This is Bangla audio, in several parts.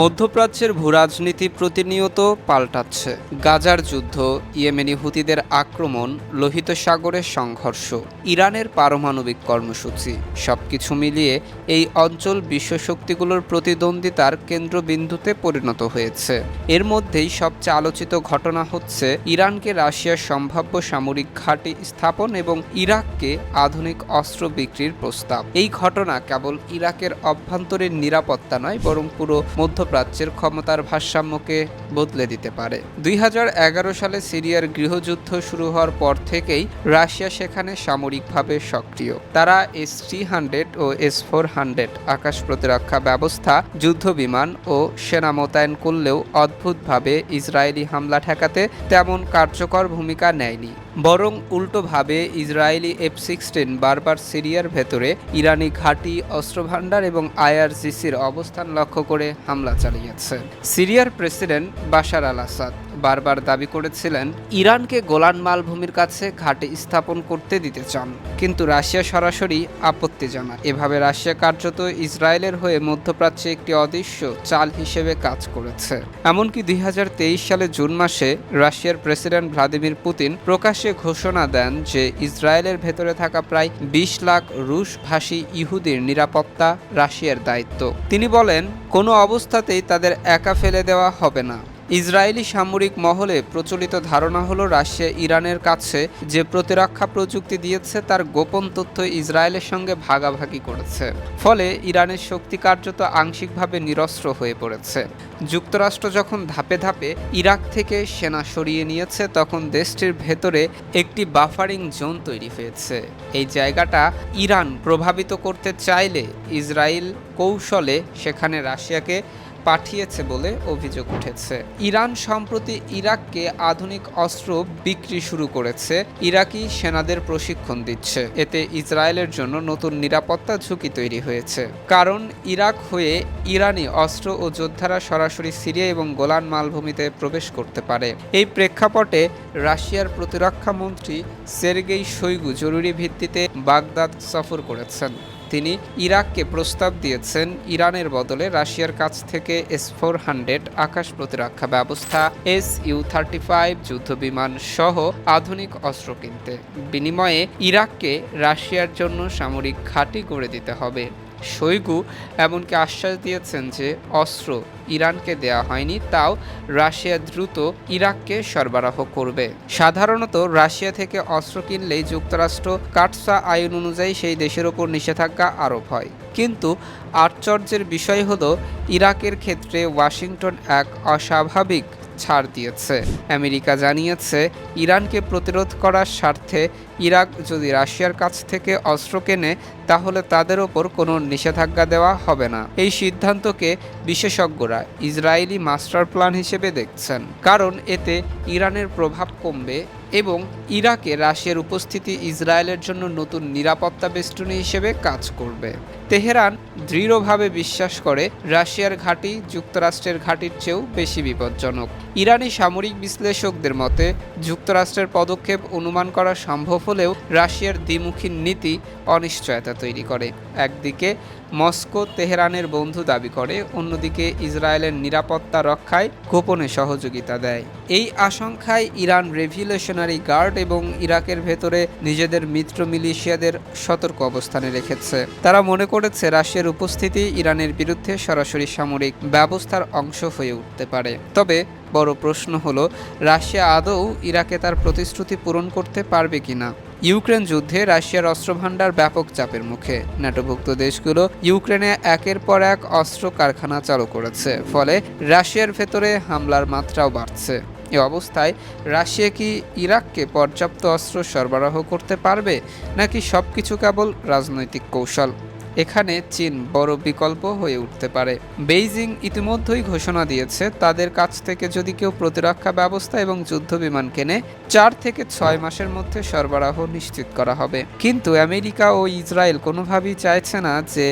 মধ্যপ্রাচ্যের ভূরাজনীতি প্রতিনিয়ত পাল্টাচ্ছে। গাজার যুদ্ধ, ইয়েমেনি হুতিদের আক্রমণ, লোহিত সাগরের সংঘর্ষ, ইরানের পারমাণবিক কর্মসূচি, সবকিছু মিলিয়ে এই অঞ্চল বিশ্বশক্তিগুলোর প্রতিদ্বন্দ্বিতার কেন্দ্রবিন্দুতে পরিণত হয়েছে। এর মধ্যেই সবচেয়ে আলোচিত ঘটনা হচ্ছে ইরানকে রাশিয়ার সম্ভাব্য সামরিক ঘাঁটি স্থাপন এবং ইরাককে আধুনিক অস্ত্র বিক্রির প্রস্তাব। এই ঘটনা কেবল ইরাকের অভ্যন্তরীণ নিরাপত্তা নয়, বরং পুরো মধ্যপ্রাচ্যের ক্ষমতার ভারসাম্যকে বদলে দিতে পারে। দুই হাজার এগারো সালে সিরিয়ার গৃহযুদ্ধ শুরু হওয়ার পর থেকেই রাশিয়া সেখানে সামরিকভাবে সক্রিয়। তারা এস থ্রি হান্ড্রেড ও এস ফোর হান্ড্রেড আকাশ প্রতিরক্ষা ব্যবস্থা, যুদ্ধ বিমান ও সেনা মোতায়েন করলেও অদ্ভুতভাবে ইসরায়েলি হামলা ঠেকাতে তেমন কার্যকর ভূমিকা নেয়নি। বরং উল্টোভাবে ইসরায়েলি এফ সিক্সটিন বারবার সিরিয়ার ভেতরে ইরানি ঘাঁটি, অস্ত্রভাণ্ডার এবং আইআরসিসির অবস্থান লক্ষ্য করে হামলা চালিয়েছে। সিরিয়ার প্রেসিডেন্ট বাশার আল আসাদ বারবার দাবি করেছিলেন, ইরানকে গোলান মালভূমির কাছে ঘাটে স্থাপন করতে দিতে চান। কিন্তু রাশিয়া সরাসরি আপত্তি জানায়। এভাবে রাশিয়া কার্যত ইসরায়েলের হয়ে মধ্যপ্রাচ্যে একটি অদৃশ্য চাল হিসেবে কাজ করেছে। এমনকি দুই হাজার তেইশ সালে জুন মাসে রাশিয়ার প্রেসিডেন্ট ভ্লাদিমির পুতিন প্রকাশ্যে ঘোষণা দেন যে ইসরায়েলের ভেতরে থাকা প্রায় বিশ লাখ রুশ ভাষী ইহুদির নিরাপত্তা রাশিয়ার দায়িত্ব। তিনি বলেন, কোনো অবস্থাতেই তাদের একা ফেলে দেওয়া হবে না। ইসরায়েলি সামরিক মহলে প্রচলিত ধারণা হলো, রাশিয়া ইরানের কাছে যে প্রতিরক্ষা প্রযুক্তি দিয়েছে তার গোপন তথ্য ইসরায়েলের সঙ্গে ভাগাভাগি করেছে। ফলে ইরানের শক্তি কার্যত আংশিকভাবে নিরস্ত্র হয়ে পড়েছে। যুক্তরাষ্ট্র যখন ধাপে ধাপে ইরাক থেকে সেনা সরিয়ে নিয়েছে, তখন দেশটির ভেতরে একটি বাফারিং জোন তৈরি হয়েছে। এই জায়গাটা ইরান প্রভাবিত করতে চাইলে ইসরায়েল কৌশলে সেখানে রাশিয়াকে পাঠিয়েছে বলে অভিযোগ উঠেছে। ইরান সম্প্রতি ইরাককে আধুনিক অস্ত্র বিক্রি শুরু করেছে। ইরাকি সেনাদের প্রশিক্ষণ দিচ্ছে। এতে ইসরায়েলের জন্য নতুন নিরাপত্তা ঝুঁকি তৈরি হয়েছে। কারণ ইরাক হয়ে ইরানি অস্ত্র ও যোদ্ধারা সরাসরি সিরিয়া এবং গোলান মালভূমিতে প্রবেশ করতে পারে। এই প্রেক্ষাপটে রাশিয়ার প্রতিরক্ষা মন্ত্রী সের্গেই শৈগু জরুরি ভিত্তিতে বাগদাদ সফর করেছেন। তিনি ইরাককে প্রস্তাব দিয়েছেন, ইরানের বদলে রাশিয়ার কাছ থেকে এস ফোর হান্ড্রেড আকাশ প্রতিরক্ষা ব্যবস্থা, এস ইউ থার্টি ফাইভ যুদ্ধবিমান সহ আধুনিক অস্ত্র কিনতে। বিনিময়ে ইরাককে রাশিয়ার জন্য সামরিক ঘাঁটি গড়ে দিতে হবে। শৈগু এমনকি আশ্বাস দিয়েছেন যে অস্ত্র ইরানকে দেয়া হয়নি, তাও রাশিয়া দ্রুত ইরাককে সরবরাহ করবে। সাধারণত রাশিয়া থেকে অস্ত্র কিনলেই যুক্তরাষ্ট্র কাটসা আইন অনুযায়ী সেই দেশের ওপর নিষেধাজ্ঞা আরোপ হয়। কিন্তু আশ্চর্যের বিষয় হলো, ইরাকের ক্ষেত্রে ওয়াশিংটন এক অস্বাভাবিক ছাড় দিয়েছে। আমেরিকা জানিয়েছে, ইরানকে প্রতিরোধ করার স্বার্থে ইরাক যদি রাশিয়ার কাছ থেকে অস্ত্র কেনে, তাহলে তাদের ওপর কোনো নিষেধাজ্ঞা দেওয়া হবে না। এই সিদ্ধান্তকে বিশেষজ্ঞরা ইসরায়েলি মাস্টার প্ল্যান হিসেবে দেখছেন। কারণ এতে ইরানের প্রভাব কমবে এবং ইরাকে রাশিয়ার উপস্থিতি ইসরায়েলের জন্য নতুন নিরাপত্তা বেষ্টনী হিসেবে কাজ করবে। তেহরান দৃঢ়ভাবে বিশ্বাস করে রাশিয়ার ঘাঁটি যুক্তরাষ্ট্রের ঘাঁটির চেয়েও বেশি বিপজ্জনক। ইরানি সামরিক বিশ্লেষকদের মতে, যুক্তরাষ্ট্রের পদক্ষেপ অনুমান করা সম্ভব হলেও রাশিয়ার দ্বিমুখী নীতি অনিশ্চয়তা তৈরি করে। একদিকে, মস্কো তেহরানের বন্ধু দাবি করে, অন্যদিকে ইসরায়েলের নিরাপত্তা রক্ষায় গোপনে সহযোগিতা দেয়। এই আশঙ্কায় ইরান রেভিলেশনারি গার্ড এবং ইরাকের ভেতরে নিজেদের মিত্র মিলিশিয়াদের সতর্ক অবস্থানে রেখেছে। তারা মনে করেছে রাশিয়ার উপস্থিতি ইরানের বিরুদ্ধে সরাসরি সামরিক ব্যবস্থার অংশ হয়ে উঠতে পারে। তবে বড় প্রশ্ন হলো, রাশিয়া আদৌ ইরাকে তার প্রতিশ্রুতি পূরণ করতে পারবে কিনা? ইউক্রেন যুদ্ধে রাশিয়ার অস্ত্রভাণ্ডার ব্যাপক চাপের মুখে। ন্যাটোভুক্ত দেশগুলো ইউক্রেনে একের পর এক অস্ত্র কারখানা চালু করেছে, ফলে রাশিয়ার ভেতরে হামলার মাত্রাও বাড়ছে। এ অবস্থায় রাশিয়া কি ইরাককে পর্যাপ্ত অস্ত্র সরবরাহ করতে পারবে, নাকি সবকিছু কেবল রাজনৈতিক কৌশল? এখানে চীন বড় বিকল্প হয়ে উঠতে পারে। বেইজিং ইতিমধ্যেই ঘোষণা দিয়েছে, তাদের কাছ থেকে যদি কেউ প্রতিরক্ষা ব্যবস্থা এবং যুদ্ধ বিমান কেনে, চার থেকে ছয় মাসের মধ্যে সরবরাহ নিশ্চিত করা হবে। কিন্তু আমেরিকা ও ইসরায়েল কোনোভাবেই চাইছে না যে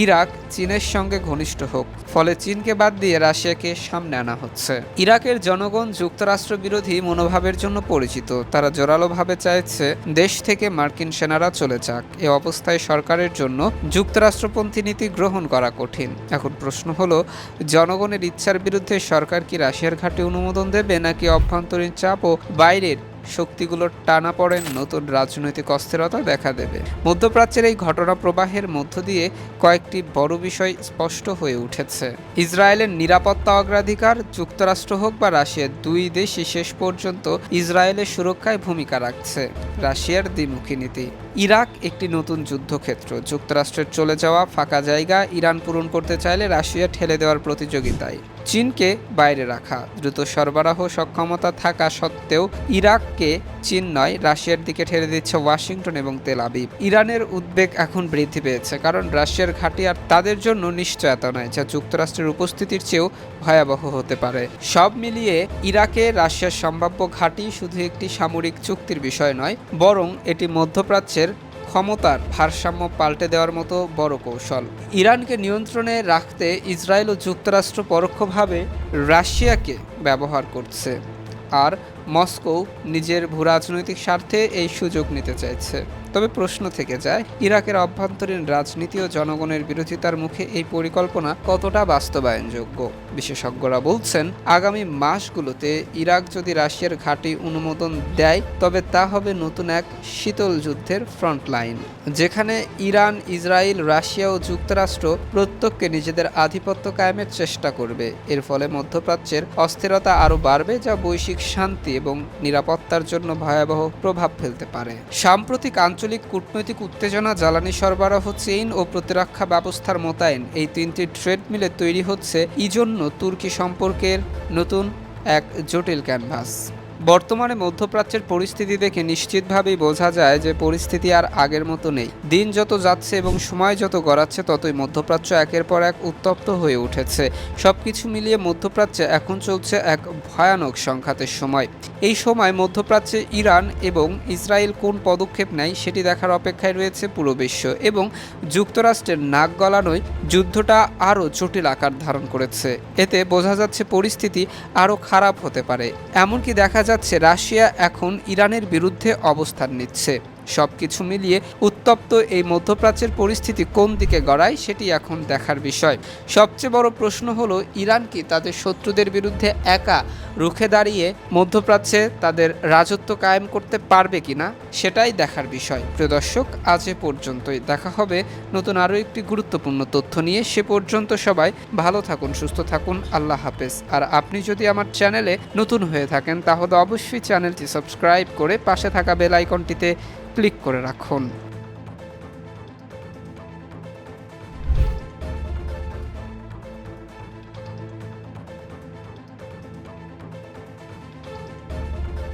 ইরাক চীনের সঙ্গে ঘনিষ্ঠ হোক, ফলে চীনকে বাদ দিয়ে রাশিয়াকে সামনে আনা হচ্ছে। ইরাকের জনগণ যুক্তরাষ্ট্র বিরোধী মনোভাবের জন্য পরিচিত। তারা জোরালোভাবে চাইছে দেশ থেকে মার্কিন সেনারা চলে যাক। এ অবস্থায় সরকারের জন্য যুক্তরাষ্ট্রপন্থী নীতি গ্রহণ করা কঠিন। এখন প্রশ্ন হলো, জনগণের ইচ্ছার বিরুদ্ধে সরকার কি রাশিয়ার ঘাটে অনুমোদন দেবে, নাকি অভ্যন্তরীণ চাপ ও বাইরের শক্তিগুলোর টানা পড়ে নতুন রাজনৈতিক অস্থিরতা দেখা দেবে। মধ্যপ্রাচ্যের এই ঘটনা প্রবাহের মধ্য দিয়ে কয়েকটি বড় বিষয় স্পষ্ট হয়ে উঠেছে। ইসরায়েলের নিরাপত্তা অগ্রাধিকার, যুক্তরাষ্ট্র হোক বা রাশিয়া দুই দেশই শেষ পর্যন্ত ইসরায়েলের সুরক্ষায় ভূমিকা রাখছে। রাশিয়ার দ্বিমুখী নীতি। ইরাক একটি নতুন যুদ্ধক্ষেত্র। যুক্তরাষ্ট্রের চলে যাওয়া ফাঁকা জায়গা ইরান পূরণ করতে চাইলে রাশিয়া ঠেলে দেওয়ার প্রতিযোগিতায়। চীনকে বাইরে রাখা। দ্রুত সরবরাহ সক্ষমতা থাকা সত্ত্বেও ইরাককে চীন নয় রাশিয়ার দিকে ঠেলে দিচ্ছে ওয়াশিংটন এবং তেল আবিব। ইরানের উদ্বেগ এখন বৃদ্ধি পেয়েছে, কারণ রাশিয়ার ঘাঁটি আর তাদের জন্য নিশ্চয়তা নয় যা যুক্তরাষ্ট্রের উপস্থিতির চেয়েও ভয়াবহ হতে পারে। সব মিলিয়ে ইরাকে রাশিয়ার সম্ভাব্য ঘাঁটি শুধু একটি সামরিক চুক্তির বিষয় নয়, বরং এটি মধ্যপ্রাচ্যের ক্ষমতার ভারসাম্য পাল্টে দেওয়ার মতো বড় কৌশল। ইরানকে নিয়ন্ত্রণে রাখতে ইসরায়েল ও যুক্তরাষ্ট্র পরোক্ষভাবে রাশিয়াকে ব্যবহার করছে। আর মস্কো নিজের ভূরাজনৈতিক স্বার্থে এই সুযোগ নিতে চাইছে। তবে প্রশ্ন থেকে যায়, ইরাকের অভ্যন্তরীণ রাজনীতি ও জনগণের বিরোধিতার মুখে এই পরিকল্পনা কতটা বাস্তবায়নযোগ্য? বিশেষজ্ঞরা বলছেন, আগামী মাসগুলোতে ইরাক যদি রাশিয়ার ঘাঁটি অনুমোদন দেয়, তবে তা হবে নতুন এক শীতল যুদ্ধের ফ্রন্ট লাইন, যেখানে ইরান, ইসরায়েল, রাশিয়া ও যুক্তরাষ্ট্র প্রত্যেককে নিজেদের আধিপত্য কায়েমের চেষ্টা করবে। এর ফলে মধ্যপ্রাচ্যের অস্থিরতা আরও বাড়বে, যা বৈশ্বিক শান্তি এবং নিরাপত্তার জন্য ভয়াবহ প্রভাব ফেলতে পারে। সাম্প্রতিক আঞ্চলিক কূটনৈতিক উত্তেজনা, জ্বালানি সরবরাহ, চেইন ও প্রতিরক্ষা ব্যবস্থার মোতায়েন। এই তিনটি ট্রেড মিলে তৈরি হচ্ছে ইজন্য তুর্কি সম্পর্কের নতুন এক জটিল ক্যানভাস। বর্তমানে মধ্যপ্রাচ্যের পরিস্থিতি দেখে নিশ্চিতভাবেই বোঝা যায় যে পরিস্থিতি আর আগের মতো নেই। দিন যত যাচ্ছে এবং সময় যত গড়াচ্ছে, ততই মধ্যপ্রাচ্য একের পর এক উত্তপ্ত হয়ে উঠেছে। সবকিছু মিলিয়ে মধ্যপ্রাচ্যে এখন চলছে এক ভয়ানক সংঘাতের সময়। এই সময় মধ্যপ্রাচ্যে ইরান এবং ইসরায়েল কোন পদক্ষেপ নেয় সেটি দেখার অপেক্ষায় রয়েছে পুরো বিশ্ব এবং যুক্তরাষ্ট্রের নাক গলানোয় যুদ্ধটা আরও জটিল আকার ধারণ করেছে। এতে বোঝা যাচ্ছে পরিস্থিতি আরও খারাপ হতে পারে। এমনকি দেখা যাচ্ছে রাশিয়া এখন ইরানের বিরুদ্ধে অবস্থান নিচ্ছে। সবকিছু মিলিয়ে উত্তপ্ত এই মধ্যপ্রাচ্যের পরিস্থিতি কোন দিকে গড়ায় সেটি এখন দেখার বিষয়। সবচেয়ে বড় প্রশ্ন হলো, ইরান কি তাদের শত্রুদের বিরুদ্ধে একা রুখে দাঁড়িয়ে মধ্যপ্রাচ্যে তাদের রাজত্ব কায়েম করতে পারবে কিনা সেটাই দেখার বিষয়। প্রিয় দর্শক, আজ এ পর্যন্তই। দেখা হবে নতুন আরও একটি গুরুত্বপূর্ণ তথ্য নিয়ে। সে পর্যন্ত সবাই ভালো থাকুন, সুস্থ থাকুন। আল্লাহ হাফেজ। আর আপনি যদি আমার চ্যানেলে নতুন হয়ে থাকেন, তাহলে অবশ্যই চ্যানেলটি সাবস্ক্রাইব করে পাশে থাকা বেল আইকনটিতে ক্লিক করে রাখুন।